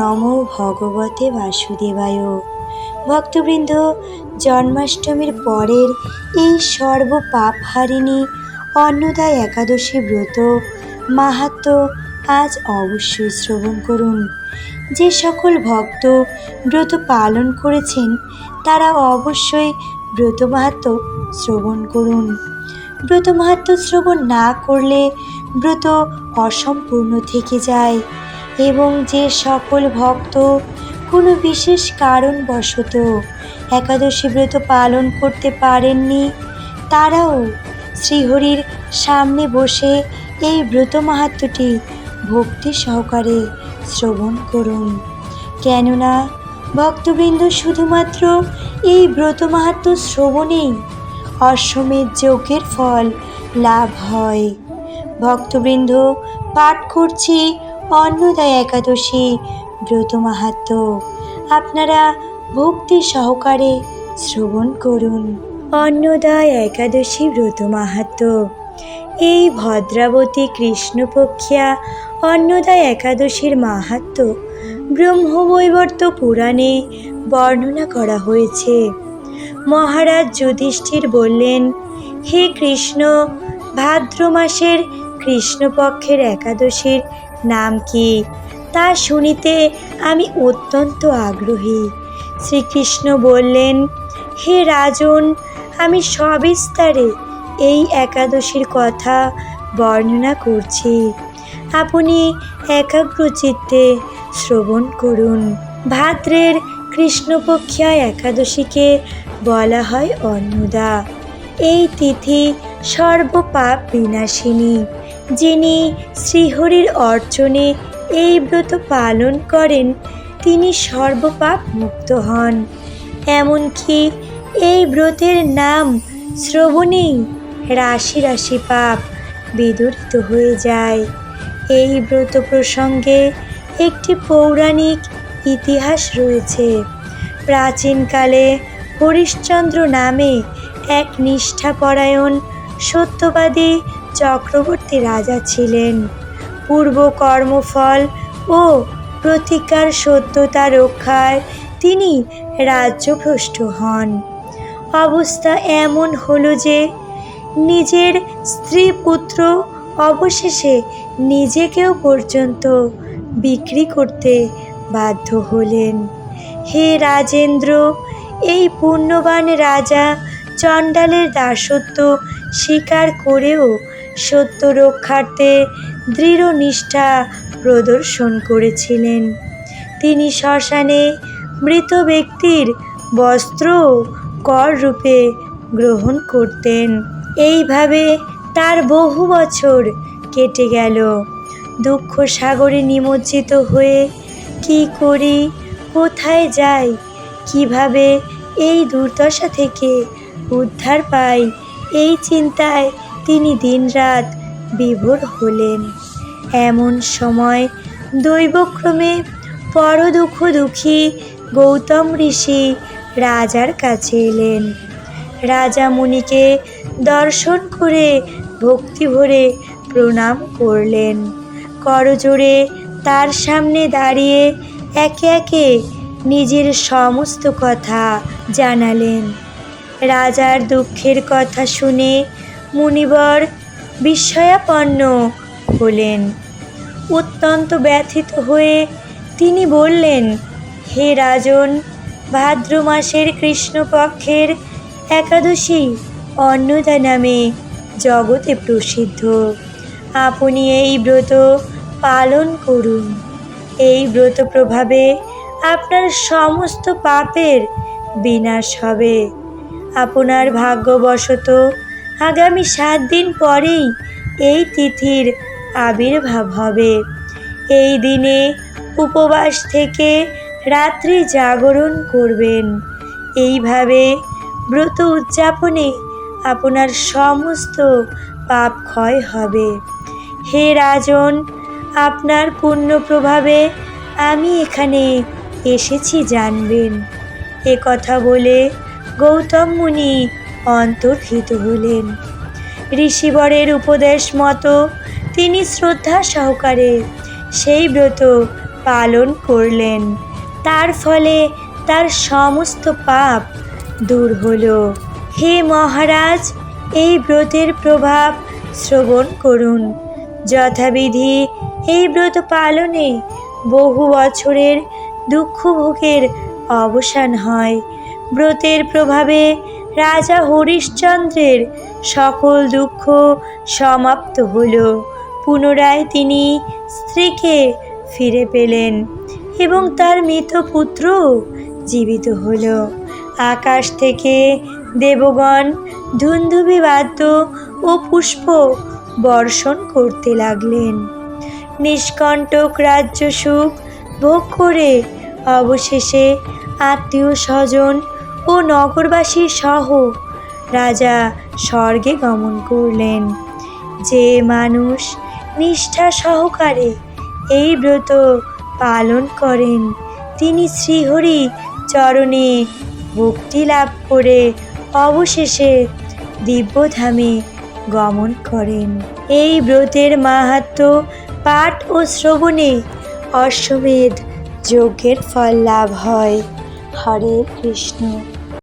নম ভগবতে বাসুদেবায়। ভক্তবৃন্দ, জন্মাষ্টমীর পরের এই সর্ব পাপহারিণী অন্নদায় একাদশী ব্রত মাহাত্ম আজ অবশ্যই শ্রবণ করুন। যে সকল ভক্ত ব্রত পালন করেছেন, তারা অবশ্যই ব্রত মাহাত্ম শ্রবণ করুন। ব্রত মাহাত্ম শ্রবণ না করলে ব্রত অসম্পূর্ণ থেকে যায়। এবং যে সকল ভক্ত কোনো বিশেষ কারণবশত একাদশী ব্রত পালন করতে পারেননি, তারাও শ্রীহরির সামনে বসে এই ব্রত মাহাত্মটি ভক্তি সহকারে শ্রবণ করুন। কেননা ভক্তবৃন্দ শুধুমাত্র এই ব্রত মাহাত্ম শ্রবণেই অশ্বমেধ যজ্ঞের ফল লাভ হয়। ভক্তবৃন্দ পাঠ করছি অন্নদায় একাদশী। ব্রত মাহাত্ম। আপনারা ভক্তি সহকারে শ্রবণ করুন। অন্নদায় একাদশী ব্রত মাহাত্ম। এই ভদ্রাবতী কৃষ্ণপক্ষিয়া অন্নদায় একাদশীর মাহাত্ম ব্রহ্মবৈবর্ত পুরাণে বর্ণনা করা হয়েছে। মহারাজ যুধিষ্ঠির বললেন, হে কৃষ্ণ ভাদ্র মাসের কৃষ্ণপক্ষের একাদশীর নাম কি? তা শুনিতে আমি অত্যন্ত আগ্রহী। শ্রীকৃষ্ণ বললেন, হে রাজন, আমি সবিস্তারে এই একাদশীর কথা বর্ণনা করছি। আপনি একাগ্রচিত্তে শ্রবণ করুন। ভাদ্রের কৃষ্ণপক্ষিয়া একাদশীকে বলা হয় অন্নদা। এই তিথি সর্বপাপ বিনাশিনী। যিনি শ্রীহরির অর্চনে এই ব্রত পালন করেন, তিনি সর্বপাপ মুক্ত হন। এমনকি এই ব্রতের নাম শ্রবণেই রাশি রাশি পাপ বিদূরিত হয়ে যায়। এই ব্রত প্রসঙ্গে একটি পৌরাণিক ইতিহাস রয়েছে। প্রাচীনকালে হরিশ্চন্দ্র নামে এক নিষ্ঠাপরায়ণ সত্যবাদী চক্রবর্তী রাজা ছিলেন। পূর্ব কর্মফল ও প্রতিকার সত্যতা রক্ষায় তিনি রাজ্যভ্রষ্ট হন। অবস্থা এমন হলো যে, নিজের স্ত্রী পুত্র অবশেষে নিজেকেও পর্যন্ত বিক্রি করতে বাধ্য হলেন। হে রাজেন্দ্র, এই পুণ্যবান রাজা চণ্ডালের দাসত্ব স্বীকার করেও সত্য রক্ষার্থে দৃঢ় নিষ্ঠা প্রদর্শন করেছিলেন। তিনি শ্মশানে মৃত ব্যক্তির বস্ত্র কর রূপে গ্রহণ করতেন। এইভাবে তার বহু বছর কেটে গেল। দুঃখ সাগরে নিমজ্জিত হয়ে কি করি, কোথায় যাই, কীভাবে এই দুর্দশা থেকে উদ্ধার পাই, এই চিন্তায় তিনি দিনরাত বিভোর হলেন। এমন সময় দৈবক্রমে পর দুঃখ দুঃখী গৌতম ঋষি রাজার কাছে এলেন। রাজা মুনিকে দর্শন করে ভক্তি ভরে প্রণাম করলেন। করজোড়ে তার সামনে দাঁড়িয়ে একে একে নিজের সমস্ত কথা জানালেন। রাজার দুঃখের কথা শুনে মুনিবর বিস্ময়াপন্ন হলেন। অত্যন্ত ব্যথিত হয়ে তিনি বললেন, হে রাজন, ভাদ্র মাসের কৃষ্ণপক্ষের একাদশী অন্নদা নামে জগতে প্রসিদ্ধ। আপনি এই ব্রত পালন করুন। এই ব্রত প্রভাবে আপনার সমস্ত পাপের বিনাশ হবে। আপনার ভাগ্যবশত আগামী সাত দিন পরেই এই তিথির আবির্ভাব হবে। এই দিনে উপবাস থেকে রাত্রি জাগরণ করবেন। এইভাবে ব্রত উদযাপনে আপনার সমস্ত পাপ ক্ষয় হবে। হে রাজন, আপনার পুণ্য প্রভাবে আমি এখানে এসেছি জানবেন। এ কথা বলে গৌতম মুনি অন্তর্হিত হলেন। ঋষিবরের উপদেশ মতো তিনি শ্রদ্ধা সহকারে সেই ব্রত পালন করলেন। তার ফলে তার সমস্ত পাপ দূর হলো। হে মহারাজ, এই ব্রতের প্রভাব শ্রবণ করুন। যথাবিধি এই ব্রত পালনে বহু বছরের দুঃখ ভোগের অবসান হয়। ব্রতের প্রভাবে রাজা হরিশ্চন্দ্রের সকল দুঃখ সমাপ্ত হল। পুনরায় তিনি স্ত্রীকে ফিরে পেলেন এবং তার মৃত পুত্র জীবিত হল। আকাশ থেকে দেবগণ ধুন্ধুবি বাদ্য ও পুষ্প বর্ষণ করতে লাগলেন। নিষ্কণ্টক রাজ্য সুখ ভোগ করে অবশেষে আত্মীয় স্বজন ও নগরবাসী সহ। রাজা স্বর্গে গমন করলেন। যে মানুষ নিষ্ঠা সহকারে এই ব্রত পালন করেন, তিনি শ্রীহরি চরণে ভক্তি লাভ করে অবশেষে দিব্যধামে গমন করেন। এই ব্রতের মাহাত্ম্য পাঠ ও শ্রবণে অশ্বমেধ যজ্ঞের ফল লাভ হয়। হরে কৃষ্ণ।